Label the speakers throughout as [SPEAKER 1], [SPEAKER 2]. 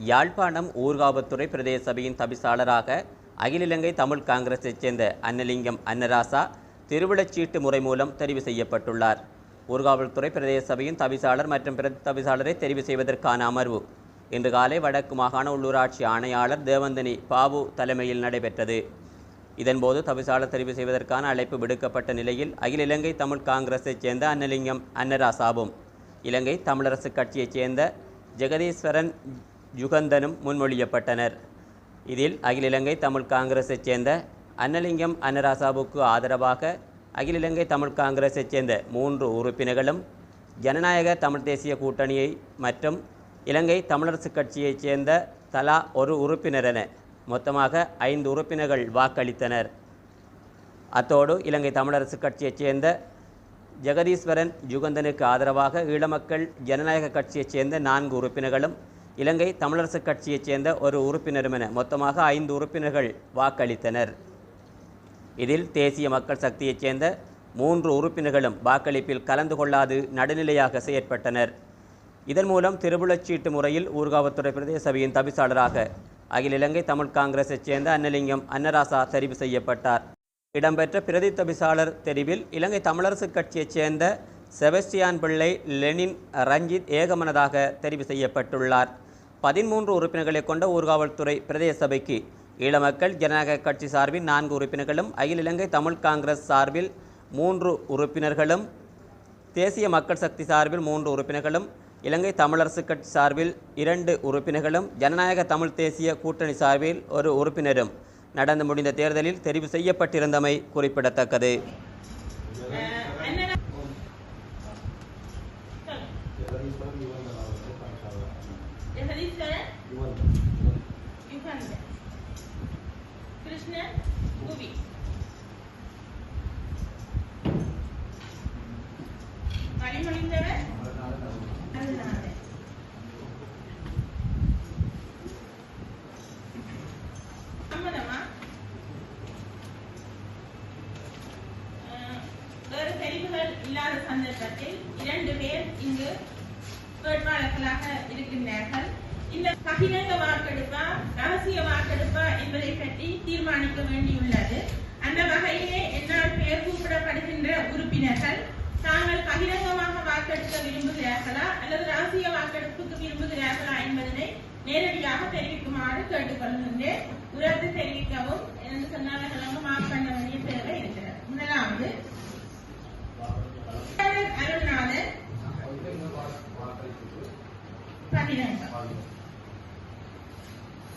[SPEAKER 1] யாழ்ப்பாணம் ஊர்காவத்துறை பிரதேச சபையின் தவிசாளராக அகில இலங்கை தமிழ் காங்கிரஸைச் சேர்ந்த அன்னலிங்கம் அன்னராசா திருவிழச்சீட்டு முறை மூலம் தெரிவு செய்யப்பட்டுள்ளார். ஊர்காவல்துறை பிரதேச சபையின் தவிசாளர் மற்றும் பிற தவிசாளரை தெரிவு செய்வதற்கான அமர்வு இன்று காலை வடக்கு மாகாண உள்ளூராட்சி ஆணையாளர் தேவந்தனி பாபு தலைமையில் நடைபெற்றது. இதன்போது தவிசாளர் தெரிவு செய்வதற்கான அழைப்பு விடுக்கப்பட்ட நிலையில் அகில இலங்கை தமிழ் காங்கிரஸைச் சேர்ந்த அன்னலிங்கம் அன்னராசாவும் இலங்கை தமிழரசுக் கட்சியைச் சேர்ந்த ஜெகதீஸ்வரன் யுகந்தனும் முன்மொழியப்பட்டனர். இதில் அகில இலங்கை தமிழ் காங்கிரஸைச் சேர்ந்த அன்னலிங்கம் அன்னராசாவுக்கு ஆதரவாக அகில இலங்கை தமிழ் காங்கிரஸைச் சேர்ந்த மூன்று உறுப்பினர்களும் ஜனநாயக தமிழ் தேசிய கூட்டணியை மற்றும் இலங்கை தமிழரசுக் கட்சியைச் சேர்ந்த தலா ஒரு உறுப்பினர் என மொத்தமாக ஐந்து உறுப்பினர்கள் வாக்களித்தனர். அத்தோடு இலங்கை தமிழரசுக் கட்சியைச் சேர்ந்த ஜெகதீஸ்வரன் யுகந்தனுக்கு ஆதரவாக ஈழமக்கள் ஜனநாயக கட்சியைச் சேர்ந்த நான்கு உறுப்பினர்களும் இலங்கை தமிழரசுக் கட்சியைச் சேர்ந்த ஒரு உறுப்பினரும் என மொத்தமாக ஐந்து உறுப்பினர்கள் வாக்களித்தனர். இதில் தேசிய மக்கள் சக்தியைச் சேர்ந்த மூன்று உறுப்பினர்களும் வாக்களிப்பில் கலந்து கொள்ளாது நடுநிலையாக செயற்பட்டனர். இதன் மூலம் திருவுளச்சீட்டு முறையில் ஊர்காவத்துறை பிரதேச சபையின் தவிசாளராக அகில இலங்கை தமிழ் காங்கிரஸைச் சேர்ந்த அன்னலிங்கம் அன்னராசா தெரிவு செய்யப்பட்டார். இடம்பெற்ற பிரதி தவிசாளர் தெரிவில் இலங்கை தமிழரசுக் கட்சியைச் சேர்ந்த செபஸ்டியான் பிள்ளை லெனின் ரஞ்சித் ஏகமனதாக தெரிவு செய்யப்பட்டுள்ளார். பதிமூன்று உறுப்பினர்களை கொண்ட ஊர்காவல்துறை பிரதேச சபைக்கு ஈழமக்கள் ஜனநாயக கட்சி சார்பில் நான்கு உறுப்பினர்களும் அகில இலங்கை தமிழ் காங்கிரஸ் சார்பில் மூன்று உறுப்பினர்களும் தேசிய மக்கள் சக்தி சார்பில் மூன்று உறுப்பினர்களும் இலங்கை தமிழரசு கட்சி சார்பில் இரண்டு உறுப்பினர்களும் ஜனநாயக தமிழ் தேசிய கூட்டணி சார்பில் ஒரு உறுப்பினரும். நடந்து முடிந்த தேர்தலில் தெரிவு செய்யப்பட்டிருந்தமை குறிப்பிடத்தக்கது.
[SPEAKER 2] வேறு இல்லாத சந்தர்ப்பத்தில் இரண்டு பேர் இங்கு வேட்பாளர்களாக இருக்கின்றார்கள். இந்த பகிரங்க வாக்கெடுப்பா ரகசிய வாக்கெடுப்பா என்பதை பற்றி தீர்மானிக்க வேண்டியுள்ளது. அந்த வகையிலே என்னால் பெயர் கூப்பிடப்படுகின்ற உறுப்பினர்கள் தாங்கள் பகிரங்கமாக வாக்கெடுக்க விரும்புகிறார்களா அல்லது ரகசிய வாக்கெடுப்புக்கு விரும்புகிறார்களா என்பதனை நேரடியாக தெரிவிக்குமாறு கேட்டுக்கொள்கின்றேன். உரத்து தெரிவிக்கவும் எனது சொன்னார்கள் மார்க் பண்ண வேண்டிய தேவை இருக்கிறது. முதலாவது කටිනේක.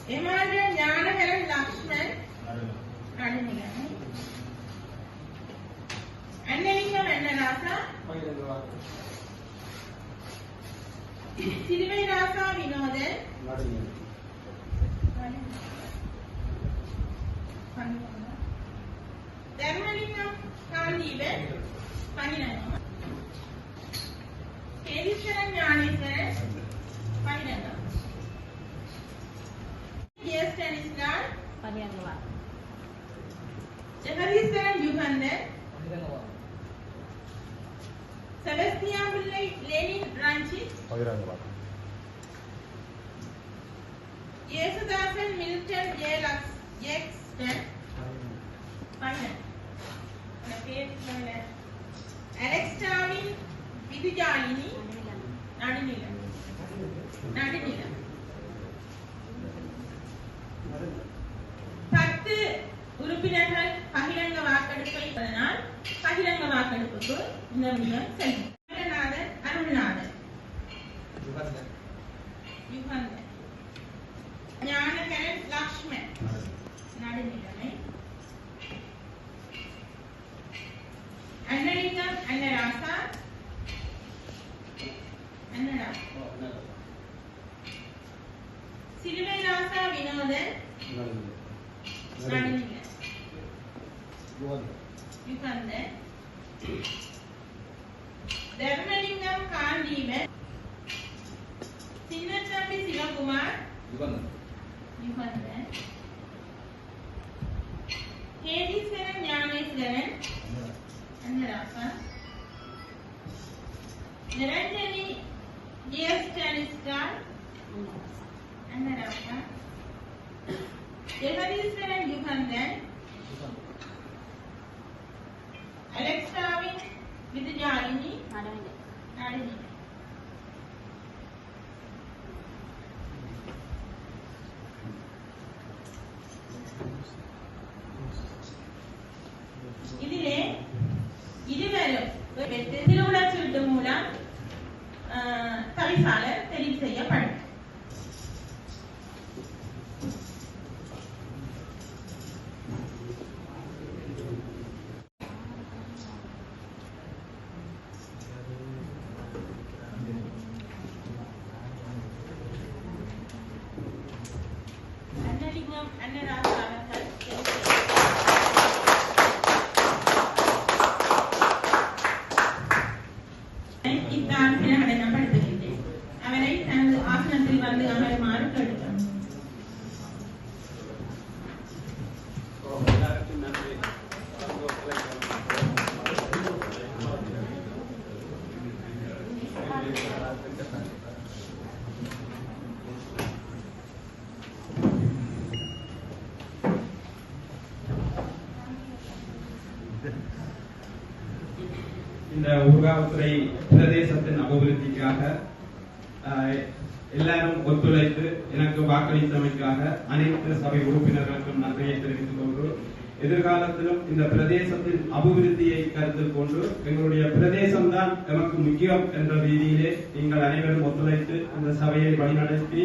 [SPEAKER 2] එමාද ඥාන හැර ලක්ෂණ අනුමලයි. අන්නලින්ග වෙන්න රස සිරිමේ රස විනෝද ධර්මලිංග කාන්දීව පණිනවා. හේවිශර ඥානෙස S டெனிஸ்லால் Jegatheeswaran Yuganthan Sebasthiya Pillai Lenin Ranjith Yesuthasan Milton Jeyalax Jexton பையன் அந்த பேர் சொல்லல. அலெக்ஸ்டாவின் விதுஜாலினி நடுநிலம் நடுநிலம் பத்து உறுப்பினர்கள் பகிரங்க வாக்கெடுப்பை அதனால் பகிரங்க வாக்கெடுப்புக்கு இந்த முடிவு செல்லும் அருள்நாதன். அருள்நாதன் யுகந்தன் ஞானகரன் லக்ஷ்மன் நடுநிலைமை. அன்னலிங்கம் அன்னராசா. அன்னராசா சிறுவைராசா வினோதன் நடுநிலை யுகந்தன் தர்மலிங்கம் காந்தீபன் சின்னத்தம்பி சிவகுமார் யுகந்தன் கேதீஸ்வரன் ஞானேஸ்வரன் அன்னராசா நிரஞ்சனி ஜிஎஸ் டனிஸ்டார் அன்னராசா ஜெகதீஸ்வரன் யுகந்தன் அலெக்சாவின் விதுஜாலினி நளினி இதிலே இருவரும் பெற்று திருவிழாச் சீட்டு மூலம் ஆஹ், தவிசாளர் தெரிவு செய்யப்படும் அன்னலிங்கம் அன்னராசா அவர்கள் தெரிவு செய்யப்பட்டார். இத்தான் பிரகடனப்படுத்துகின்றேன் அவரை தனது ஆசனத்தில் வந்து அமருமாறு கேட்டுக்கொண்டார்
[SPEAKER 3] இந்த ஊர்காவத்துறை பிரதேசத்தின் அபிவிருத்திக்காக ஆஹ், எல்லாரும் ஒத்துழைத்து எனக்கு வாக்களித்தமைக்காக அனைத்து சபை உறுப்பினர்களுக்கும் நன்றியை தெரிவித்துக் கொண்டு எதிர்காலத்திலும் இந்த பிரதேசத்தின் அபிவிருத்தியை கருத்தில் கொண்டு எங்களுடைய பிரதேசம்தான் எமக்கு முக்கியம் என்ற ரீதியிலே நீங்கள் அனைவரும் ஒத்துழைத்து அந்த சபையை வழிநடத்தி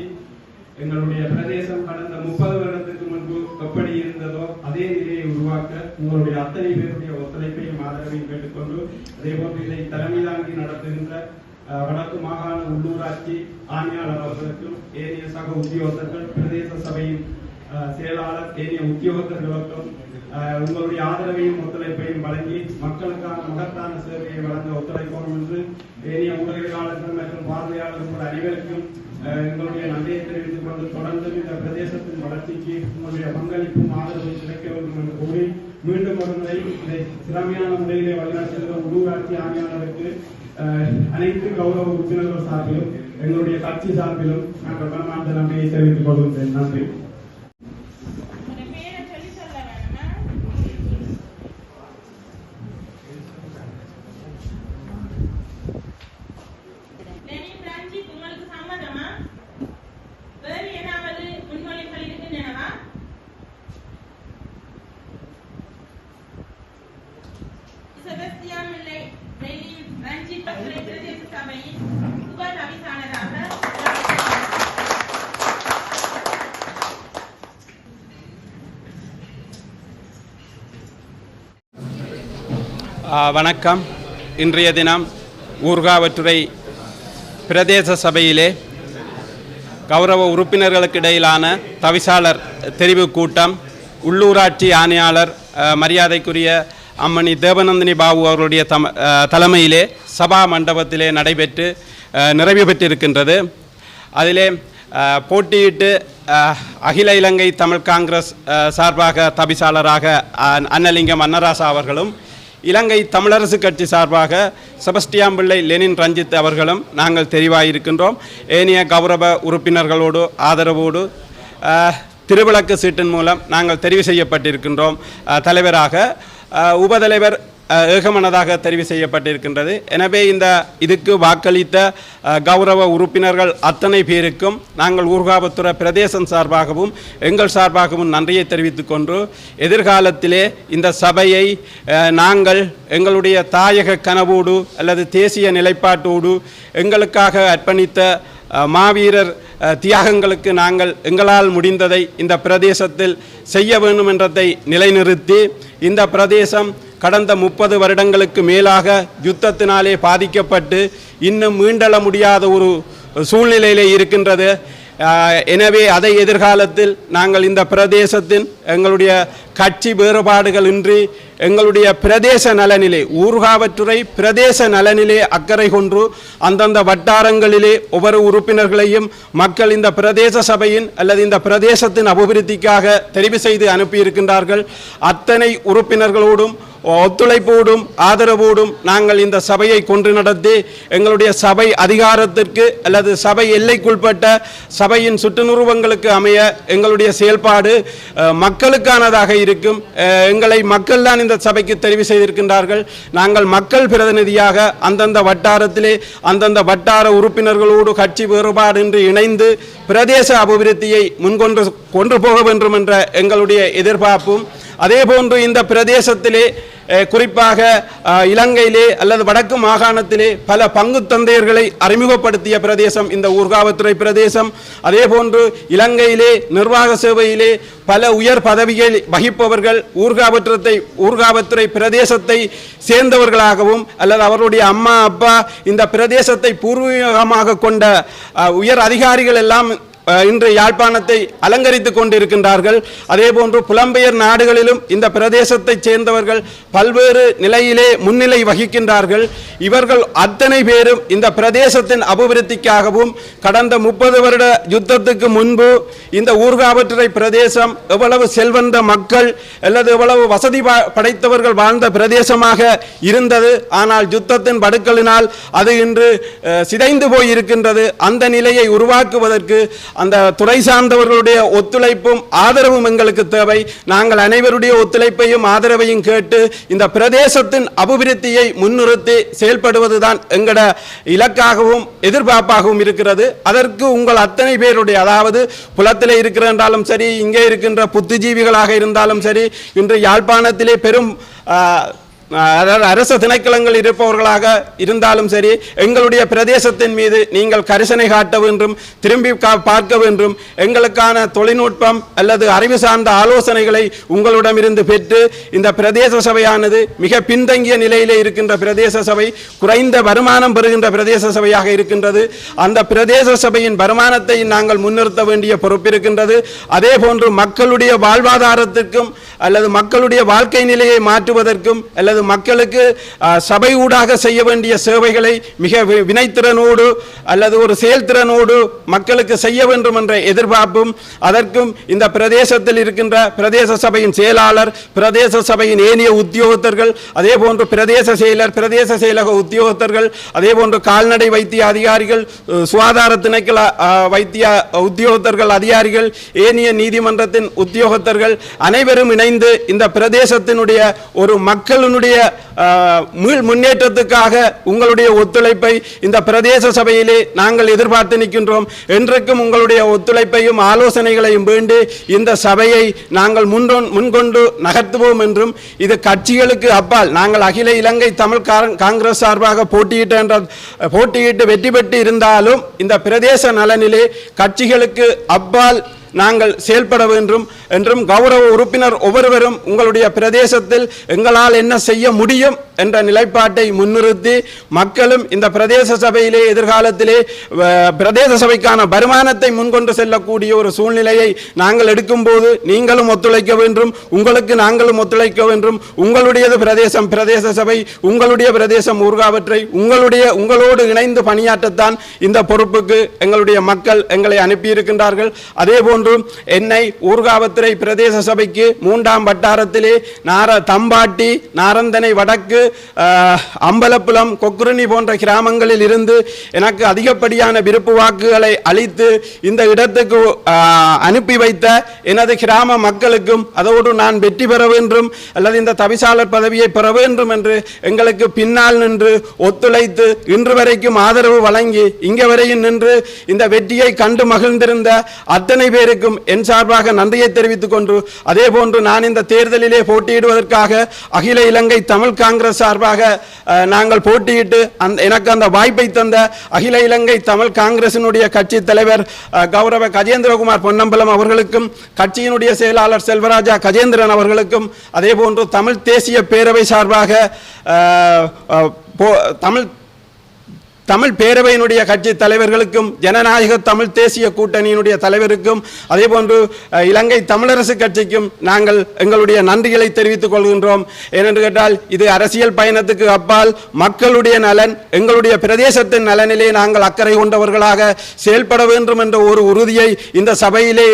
[SPEAKER 3] எங்களுடைய பிரதேசம் கடந்த முப்பது வருடத்துக்கு முன்பு எப்படி இருந்ததோ அதே நிலையை உருவாக்க உங்களுடைய அத்தனை பேருடைய ஒத்துழைப்பையும் ஆதரவையும் கேட்டுக்கொண்டு அதே போன்று இதை தலைமை தாங்கி நடத்துகின்ற வடக்கு மாகாண உள்ளூராட்சி ஆணையாளர் அவர்களுக்கும் ஏனைய சக உத்தியோகத்தர்கள் பிரதேச சபையின் செயலாளர் ஏனைய உத்தியோகத்தர்களுக்கும் அஹ், உங்களுடைய ஆதரவையும் ஒத்துழைப்பையும் வழங்கி மக்களுக்கான மகத்தான சேவையை வழங்க ஒத்துழைப்போம் என்று ஏனைய ஊடகவியலாளர்கள் மற்றும் பார்வையாளர்கள் அனைவருக்கும் அஹ், எங்களுடைய நன்றியை தெரிவித்துக் கொண்டு தொடர்ந்து இந்த பிரதேசத்தின் வளர்ச்சிக்கு உங்களுடைய பங்களிப்பும் ஆதரவும் கிடைக்க வேண்டும் என்று கூறி மீண்டும் ஒரு முறை இதை திறமையான முறையிலே வழிநடத்துகிற உள்ளூராட்சி ஆணையாளருக்கு அனைத்து கௌரவ உறுப்பினர்கள் சார்பிலும் எங்களுடைய கட்சி சார்பிலும் நாங்கள் மனமார்ந்த நன்றியை தெரிவித்துக் கொள்கின்றேன் நன்றி
[SPEAKER 2] உங்க பேரை சொல்லி சொல்ல வேணுமா லெனின் ரஞ்சித் உங்களுக்கு சம்மதமா வேறு ஏதாவது முன்மொழிகள் இருக்கின்றனவா செபஸ்தியான் இல்லை லெனின் ரஞ்சித் பசுரை பிரதேச சபையின் உப தவிசாளராக
[SPEAKER 3] ஆ, வணக்கம். இன்றைய தினம் ஊர்காவற்றுறை பிரதேச சபையிலே கௌரவ உறுப்பினர்களுக்கு இடையிலான தவிசாளர் தெரிவு கூட்டம் உள்ளூராட்சி ஆணையாளர் மரியாதைக்குரிய அம்மணி தேவநந்தினி பாபு அவர்களுடைய தம தலைமையிலே சபா மண்டபத்திலே நடைபெற்று நிறைவு பெற்றிருக்கின்றது. அதிலே போட்டியிட்டு அகில இலங்கை தமிழ் காங்கிரஸ் சார்பாக தபிசாளராக அ, அன்னலிங்கம் அன்னராசா அவர்களும் இலங்கை தமிழரசு கட்சி சார்பாக செபஸ்டியாம் பிள்ளை லெனின் ரஞ்சித் அவர்களும் நாங்கள் தெரிவாயிருக்கின்றோம். ஏனைய கௌரவ உறுப்பினர்களோடு ஆதரவோடு திருவிளக்கு சீட்டின் மூலம் நாங்கள் தெரிவு செய்யப்பட்டிருக்கின்றோம். தலைவராக உபதலைவர் ஏகமனதாக தெரிவு செய்யப்பட்டிருக்கின்றது. எனவே இந்த இதுக்கு வாக்களித்த கௌரவ உறுப்பினர்கள் அத்தனை பேருக்கும் நாங்கள் ஊர்காவத்துறை பிரதேசம் சார்பாகவும் எங்கள் சார்பாகவும் நன்றியை தெரிவித்துக் கொண்டு எதிர்காலத்திலே இந்த சபையை நாங்கள் எங்களுடைய தாயக கனவோடு அல்லது தேசிய நிலைப்பாட்டோடு எங்களுக்காக அர்ப்பணித்த மாவீரர் தியாகங்களுக்கு நாங்கள் எங்களால் முடிந்ததை இந்த பிரதேசத்தில் செய்ய வேண்டும் என்றதை நிலைநிறுத்தி இந்த பிரதேசம் கடந்த முப்பது வருடங்களுக்கு மேலாக யுத்தத்தினாலே பாதிக்கப்பட்டு இன்னும் மீண்டள முடியாத ஒரு சூழ்நிலையிலே இருக்கின்றது. எனவே அதை எதிர்காலத்தில் நாங்கள் இந்த பிரதேசத்தின் எங்களுடைய கட்சி வேறுபாடுகள் இன்றி எங்களுடைய பிரதேச நலனிலே ஊர்காவற்றுறை பிரதேச நலனிலே அக்கறை கொன்று அந்தந்த வட்டாரங்களிலே ஒவ்வொரு உறுப்பினர்களையும் மக்கள் இந்த பிரதேச சபையின் அல்லது இந்த பிரதேசத்தின் அபிவிருத்திக்காக தெரிவு செய்து அனுப்பியிருக்கின்றார்கள். அத்தனை உறுப்பினர்களோடும் ஒத்துழைப்போடும் ஆதரவோடும் நாங்கள் இந்த சபையை கொண்டு நடத்தி எங்களுடைய சபை அதிகாரத்திற்கு அல்லது சபை எல்லைக்குட்பட்ட சபையின் சுற்றுநுருவங்களுக்கு அமைய எங்களுடைய செயல்பாடு மக்களுக்கானதாக இருக்கும். எங்களை மக்கள் தான் இந்த சபைக்கு தெரிவு செய்திருக்கின்றார்கள். நாங்கள் மக்கள் பிரதிநிதியாக அந்தந்த வட்டாரத்திலே அந்தந்த வட்டார உறுப்பினர்களோடு கட்சி வேறுபாடின்றி இணைந்து பிரதேச அபிவிருத்தியை முன்கொண்டு கொண்டு போக வேண்டும் என்ற எங்களுடைய எதிர்பார்ப்பும் அதேபோன்று இந்த பிரதேசத்திலே குறிப்பாக இலங்கையிலே அல்லது வடக்கு மாகாணத்திலே பல பங்கு தந்தையர்களை அறிமுகப்படுத்திய பிரதேசம் இந்த ஊர்காவத்துறை பிரதேசம். அதேபோன்று இலங்கையிலே நிர்வாக சேவையிலே பல உயர் பதவிகள் வகிப்பவர்கள் ஊர்காவற்றத்தை ஊர்காவத்துறை பிரதேசத்தை சேர்ந்தவர்களாகவும் அல்லது அவருடைய அம்மா அப்பா இந்த பிரதேசத்தை பூர்வீகமாக கொண்ட உயர் அதிகாரிகள் எல்லாம் இன்று யாழ்ப்பாணத்தை அலங்கரித்துக் கொண்டிருக்கின்றார்கள். அதேபோன்று புலம்பெயர் நாடுகளிலும் இந்த பிரதேசத்தைச் சேர்ந்தவர்கள் பல்வேறு நிலையிலே முன்னிலை வகிக்கின்றார்கள். இவர்கள் அத்தனை பேரும் இந்த பிரதேசத்தின் அபிவிருத்திக்காகவும் கடந்த முப்பது வருட யுத்தத்துக்கு முன்பு இந்த ஊர்காவற்றை பிரதேசம் எவ்வளவு செல்வந்த மக்கள் அல்லது எவ்வளவு வசதி படைத்தவர்கள் வாழ்ந்த பிரதேசமாக இருந்தது. ஆனால் யுத்தத்தின் படுக்களினால் அது இன்று சிதைந்து போய் இருக்கின்றது அந்த நிலையை உருவாக்குவதற்கு அந்த துறை சார்ந்தவர்களுடைய ஒத்துழைப்பும் ஆதரவும் எங்களுக்கு தேவை. நாங்கள் அனைவருடைய ஒத்துழைப்பையும் ஆதரவையும் கேட்டு இந்த பிரதேசத்தின் அபிவிருத்தியை முன்னிறுத்தி செயல்படுவதுதான் எங்களோட இலக்காகவும் எதிர்பார்ப்பாகவும் இருக்கிறது. அதற்கு உங்கள் அத்தனை பேருடைய அதாவது புலத்தில் இருக்கிறாலும் சரி இங்கே இருக்கின்ற புத்திஜீவிகளாக இருந்தாலும் சரி இன்று யாழ்ப்பாணத்திலே பெரும் அதாவது அரச திணைக்களங்கள் இருப்பவர்களாக இருந்தாலும் சரி எங்களுடைய பிரதேசத்தின் மீது நீங்கள் கரிசனை காட்ட வேண்டும் திரும்பி கா- பார்க்க வேண்டும். எங்களுக்கான தொழில்நுட்பம் அல்லது அறிவு சார்ந்த ஆலோசனைகளை உங்களிடமிருந்து பெற்று இந்த பிரதேச சபையானது மிக பின்தங்கிய நிலையிலே இருக்கின்ற பிரதேச சபை குறைந்த வருமானம் பெறுகின்ற பிரதேச சபையாக இருக்கின்றது. அந்த பிரதேச சபையின் வருமானத்தை நாங்கள் முன்னிறுத்த வேண்டிய பொறுப்பு இருக்கின்றது. அதே போன்று மக்களுடைய வாழ்வாதாரத்திற்கும் அல்லது மக்களுடைய வாழ்க்கை நிலையை மாற்றுவதற்கும் அல்லது மக்களுக்கு சபை ஊடாக செய்ய வேண்டிய சேவைகளை மிக வினைத்திறனோடு அல்லது ஒரு செயல்திறனோடு மக்களுக்கு செய்ய வேண்டும் என்ற எதிர்பார்ப்பும் அதற்கும் இந்த பிரதேசத்தில் இருக்கின்ற பிரதேச சபையின் செயலாளர் பிரதேச சபையின் ஏனைய உத்தியோகத்தர்கள் அதே போன்று பிரதேச செயலர் பிரதேச செயலக உத்தியோகத்தர்கள் அதே போன்று கால்நடை வைத்திய அதிகாரிகள் சுகாதார திணைக்கள வைத்திய உத்தியோகத்தர்கள் அதிகாரிகள் ஏனைய நீதிமன்றத்தின் உத்தியோகத்தர்கள் அனைவரும் இணைந்து இந்த பிரதேசத்தினுடைய ஒரு மக்களினுடைய உங்களுடைய மீள் முன்னேற்றத்துக்காக உங்களுடைய ஒத்துழைப்பை இந்த பிரதேச சபையிலே நாங்கள் எதிர்பார்த்து நிற்கின்றோம். என்றைக்கும் உங்களுடைய ஒத்துழைப்பையும் ஆலோசனைகளையும் வேண்டி இந்த சபையை நாங்கள் முன்றொன் முன்கொண்டு நகர்த்துவோம் என்றும் இது கட்சிகளுக்கு அப்பால் நாங்கள் அகில இலங்கை தமிழ் காங்கிரஸ் சார்பாக போட்டியிட்ட என்ற போட்டியிட்டு வெற்றி பெற்று இருந்தாலும் இந்த பிரதேச நலனிலே கட்சிகளுக்கு அப்பால் நாங்கள் செயல்பட வேண்டும் என்றும் கௌரவ உறுப்பினர் ஒவ்வொருவரும் உங்களுடைய பிரதேசத்தில் எங்களால் என்ன செய்ய முடியும் என்ற நிலைப்பாட்டை முன்னிறுத்தி மக்களும் இந்த பிரதேச சபையிலே எதிர்காலத்திலே பிரதேச சபைக்கான வருமானத்தை முன்கொண்டு செல்லக்கூடிய ஒரு சூழ்நிலையை நாங்கள் எடுக்கும்போது நீங்களும் ஒத்துழைக்க வேண்டும் உங்களுக்கு நாங்களும் ஒத்துழைக்க வேண்டும். உங்களுடையது பிரதேசம் பிரதேச சபை உங்களுடைய பிரதேசம் ஊர்காவற்றை உங்களுடைய உங்களோடு இணைந்து பணியாற்றத்தான் இந்த பொறுப்புக்கு எங்களுடைய மக்கள் எங்களை அனுப்பியிருக்கின்றார்கள். அதே போன்று என்னை ஊர்காவத்துறை பிரதேச சபைக்கு மூன்றாம் வட்டாரத்திலே நார தம்பாட்டி நாரந்தனை வடக்கு அம்பலப்புலம் கொக்குரணி போன்ற கிராமங்களில் இருந்து எனக்கு அதிகப்படியான விருப்பு வாக்குகளை அளித்து இந்த இடத்துக்கு அனுப்பி வைத்த எனது கிராம மக்களுக்கும் அதோடு நான் வெற்றி பெற வேண்டும் அல்லது இந்த தவிசாளர் பதவியை பெற வேண்டும் என்று எங்களுக்கு பின்னால் நின்று ஒத்துழைத்து இன்று வரைக்கும் ஆதரவு வழங்கி இங்கே வரையும் நின்று இந்த வெற்றியை கண்டு மகிழ்ந்திருந்த அத்தனை பேருக்கும் என் சார்பாக நன்றியை தெரிவித்துக் கொண்டு அதே போன்று நான் இந்த தேர்தலிலே போட்டியிடுவதற்காக அகில இலங்கை தமிழ் காங்கிரஸ் சார்பாக நாங்கள் போட்டியிட்டு அந்த எனக்கு அந்த வாய்ப்பை தந்த அகில இலங்கை தமிழ் காங்கிரசினுடைய கட்சி தலைவர் கௌரவ கஜேந்திரகுமார் பொன்னம்பலம் அவர்களுக்கும் கட்சியினுடைய செயலாளர் செல்வராஜா கஜேந்திரன் அவர்களுக்கும் அதே போன்று தமிழ் தேசிய பேரவை சார்பாக போ- தமிழ் தமிழ் பேரவையினுடைய கட்சி தலைவர்களுக்கும் ஜனநாயக தமிழ் தேசிய கூட்டணியினுடைய தலைவருக்கும் அதேபோன்று இலங்கை தமிழரசு கட்சிக்கும் நாங்கள் எங்களுடைய நன்றிகளை தெரிவித்துக் கொள்கின்றோம். ஏனென்று கேட்டால் இது அரசியல் பயணத்துக்கு அப்பால் மக்களுடைய நலன் எங்களுடைய பிரதேசத்தின் நலனிலே நாங்கள் அக்கறை கொண்டவர்களாக செயல்பட வேண்டும் என்ற ஒரு உறுதியை இந்த சபையிலே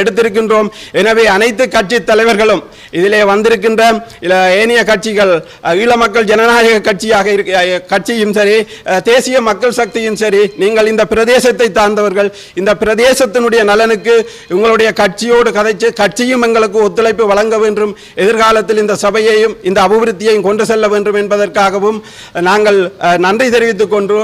[SPEAKER 3] எடுத்திருக்கின்றோம். எனவே அனைத்து கட்சி தலைவர்களும் இதிலே வந்திருக்கின்ற ஏனைய கட்சிகள் ஈழ மக்கள் ஜனநாயக கட்சியாக இருக்க கட்சியும் சரி தேசிய தேசிய மக்கள் சக்தியும் சரி நீங்கள் இந்த பிரதேசத்தை சார்ந்தவர்கள் இந்த பிரதேசத்தினுடைய நலனுக்கு உங்களுடைய கட்சியோடு கதைச்சு கட்சியும் எங்களுக்கு ஒத்துழைப்பு வழங்க வேண்டும். எதிர்காலத்தில் இந்த சபையையும் இந்த அபிவிருத்தியையும் கொண்டு செல்ல வேண்டும் என்பதற்காகவும் நாங்கள் நன்றி தெரிவித்துக் கொண்டு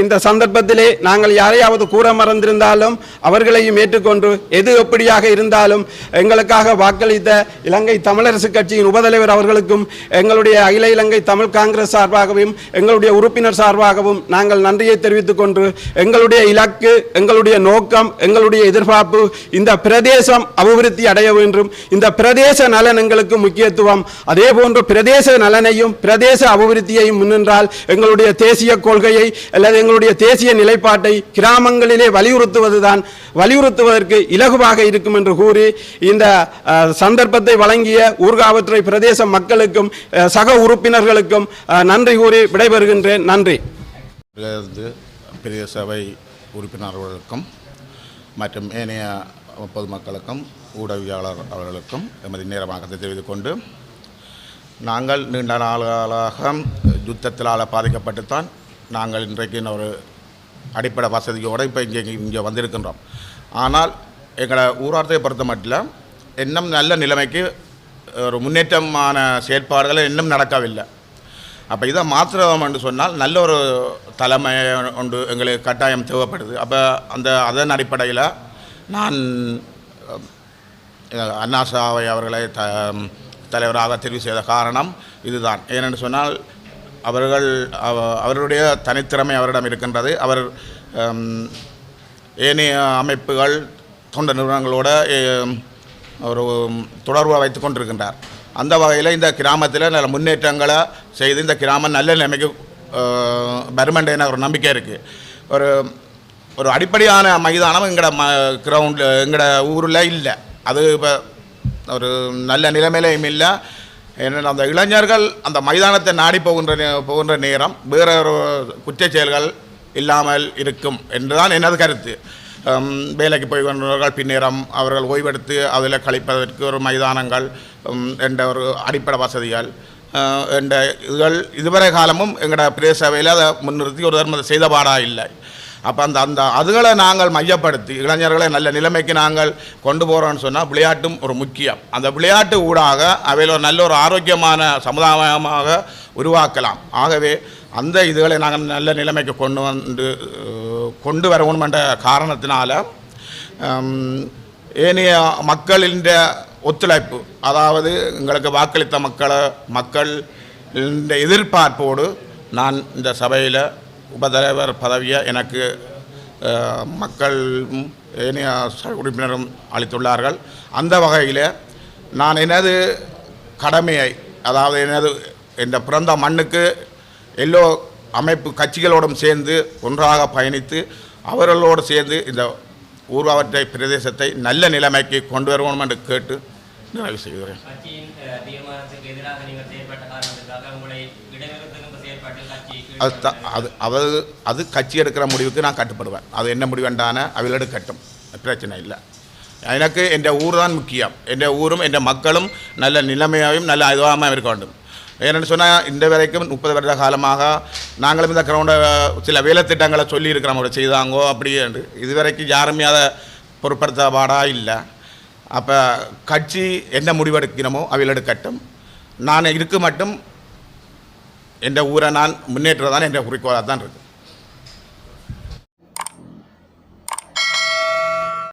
[SPEAKER 3] இந்த சந்தர்ப்பத்திலே நாங்கள் யாரையாவது கூற மறந்திருந்தாலும் அவர்களையும் ஏற்றுக்கொண்டு எது எப்படியாக இருந்தாலும் எங்களுக்காக வாக்களித்த இலங்கை தமிழரசு கட்சியின் உபதலைவர் அவர்களுக்கும் எங்களுடைய அகில இலங்கை தமிழ் காங்கிரஸ் சார்பாகவும் எங்களுடைய உறுப்பினர் சார்பாகவும் நாங்கள் நன்றியை தெரிவித்துக் கொண்டு எங்களுடைய இலக்கு எங்களுடைய நோக்கம் எங்களுடைய எதிர்பார்ப்பு இந்த பிரதேசம் அபிவிருத்தி அடைய வேண்டும். இந்த பிரதேச நலன் எங்களுக்கு முக்கியத்துவம். அதே போன்று பிரதேச நலனையும் பிரதேச அபிவிருத்தியையும் முன்னின்றால் எங்களுடைய தேசிய கொள்கையை அல்லது எங்களுடைய தேசிய நிலைப்பாட்டை கிராமங்களிலே வலியுறுத்துவதுதான் வலியுறுத்துவதற்கு இலகுவாக இருக்கும் என்று கூறி இந்த சந்தர்ப்பத்தை வழங்கிய ஊர்காவற்றை பிரதேச மக்களுக்கும் சக உறுப்பினர்களுக்கும் நன்றி கூறி விடைபெறுகின்றேன். நன்றி.
[SPEAKER 4] பிரதேச பெரிய சபை உறுப்பினர்களுக்கும் மற்றும் ஏனைய பொதுமக்களுக்கும் ஊடகவியாளர் அவர்களுக்கும் எமது நேரமாக தெரிவித்துக் கொண்டு நாங்கள் நீண்ட நாளாக யுத்தத்தினால் பாதிக்கப்பட்டுத்தான் நாங்கள் இன்றைக்கு ஒரு அடிப்படை வசதியோடு இப்போ இங்கே இங்கே வந்திருக்கின்றோம். ஆனால் எங்களை ஊராட்சியை பொறுத்த மட்டும் இன்னும் நல்ல நிலைமைக்கு ஒரு முன்னேற்றமான செயற்பாடுகள் இன்னும் நடக்கவில்லை. அப்போ இதை மாற்றுறோம் என்று சொன்னால் நல்ல ஒரு தலைமை ஒன்று எங்களுக்கு கட்டாயம் தேவைப்படுது. அப்போ அந்த அதன் அடிப்படையில் நான் அண்ணா அண்ணாசாவை அவர்களை த தலைவராக தெரிவு செய்த காரணம் இதுதான். ஏனென்று சொன்னால் அவர்கள் அவ- அவருடைய தனித்திறமை அவரிடம் இருக்கின்றது. அவர் ஏனைய அமைப்புகள் தொண்டு நிறுவனங்களோட ஒரு தொடர்பாக வைத்து கொண்டிருக்கின்றார். அந்த வகையில் இந்த கிராமத்தில் நல்ல முன்னேற்றங்களை செய்து இந்த கிராமம் நல்ல நிலைமைக்கு பர்மண்டேன ஒரு நம்பிக்கை இருக்குது ஒரு ஒரு அடிப்படையான மைதானம் எங்களோட ம கிரவுண்டில் எங்களோட ஊரில் இல்லை. அது இப்போ ஒரு நல்ல நிலைமையிலையும் இல்லை. ஏன்னா அந்த இளைஞர்கள் அந்த மைதானத்தை நாடி போகின்ற நே- போகின்ற நேரம் வேற குற்ற செயல்கள் இல்லாமல் இருக்கும் என்றுதான் எனது கருத்து. வேலைக்கு போய் கொண்டவர்கள் பின்னேறம் அவர்கள் ஓய்வெடுத்து அதில் கழிப்பதற்கு ஒரு மைதானங்கள் என்ற ஒரு அடிப்படை வசதிகள் என்ற இதுகள் இதுவரை காலமும் எங்களோட பிரதேச சபையில் அதை முன்னிறுத்தி ஒரு தர்மத்தை செய்த பாடா இல்லை. அப்போ அந்த அந்த அதுகளை நாங்கள் மையப்படுத்தி இளைஞர்களை நல்ல நிலைமைக்கு நாங்கள் கொண்டு போகிறோம்னு சொன்னால் விளையாட்டும் ஒரு முக்கியம். அந்த விளையாட்டு ஊடாக அவையில் ஒரு நல்ல ஒரு ஆரோக்கியமான சமுதாயமாக உருவாக்கலாம். ஆகவே அந்த இதுகளை நாங்கள் நல்ல நிலைமைக்கு கொண்டு வந்து கொண்டு வரணுமென்ற என்ற ஏனைய மக்களின் ஒத்துழைப்பு அதாவது எங்களுக்கு வாக்களித்த மக்களை மக்கள் இந்த எதிர்பார்ப்போடு நான் இந்த சபையில் உபதலைவர் பதவியை எனக்கு மக்கள் மக்களும் ஏனைய உறுப்பினரும் அளித்துள்ளார்கள். அந்த வகையில் நான் எனது கடமையை அதாவது எனது இந்த பிறந்த மண்ணுக்கு எல்லோ அமைப்பு கட்சிகளோடும் சேர்ந்து ஒன்றாக பயணித்து அவர்களோடு சேர்ந்து இந்த ஊர்வற்றை பிரதேசத்தை நல்ல நிலைமைக்கு கொண்டு வருவோம் என்று கேட்டு நிறைவு செய்கிறேன். அது த- அது அது அது கட்சி எடுக்கிற முடிவுக்கு நான் கட்டுப்படுவேன். அது என்ன முடிவென்றான அவையில் எடுக்கட்டும் பிரச்சனை இல்லை. எனக்கு என் ஊர் தான் முக்கியம். என் ஊரும் என் மக்களும் நல்ல நிலைமையாகவும் நல்ல இதுவாகவும் இருக்க வேண்டும். ஏன்னு சொன்னால் இந்த வரைக்கும் முப்பது வருட காலமாக நாங்களும் இந்த கிரௌண்டை சில வேலை திட்டங்களை சொல்லி செய்தாங்கோ அப்படி என்று. இதுவரைக்கும் யாருமே அதை பொருட்படுத்த பாடா இல்லை. அப்போ கட்சி என்ன முடிவெடுக்கணுமோ அவையில் எடுக்கட்டும் நான் இருக்கு மட்டும் என் ஊரை நான் முன்னேற்றதான் என்ற குறிக்கோளாக தான் இருக்குது.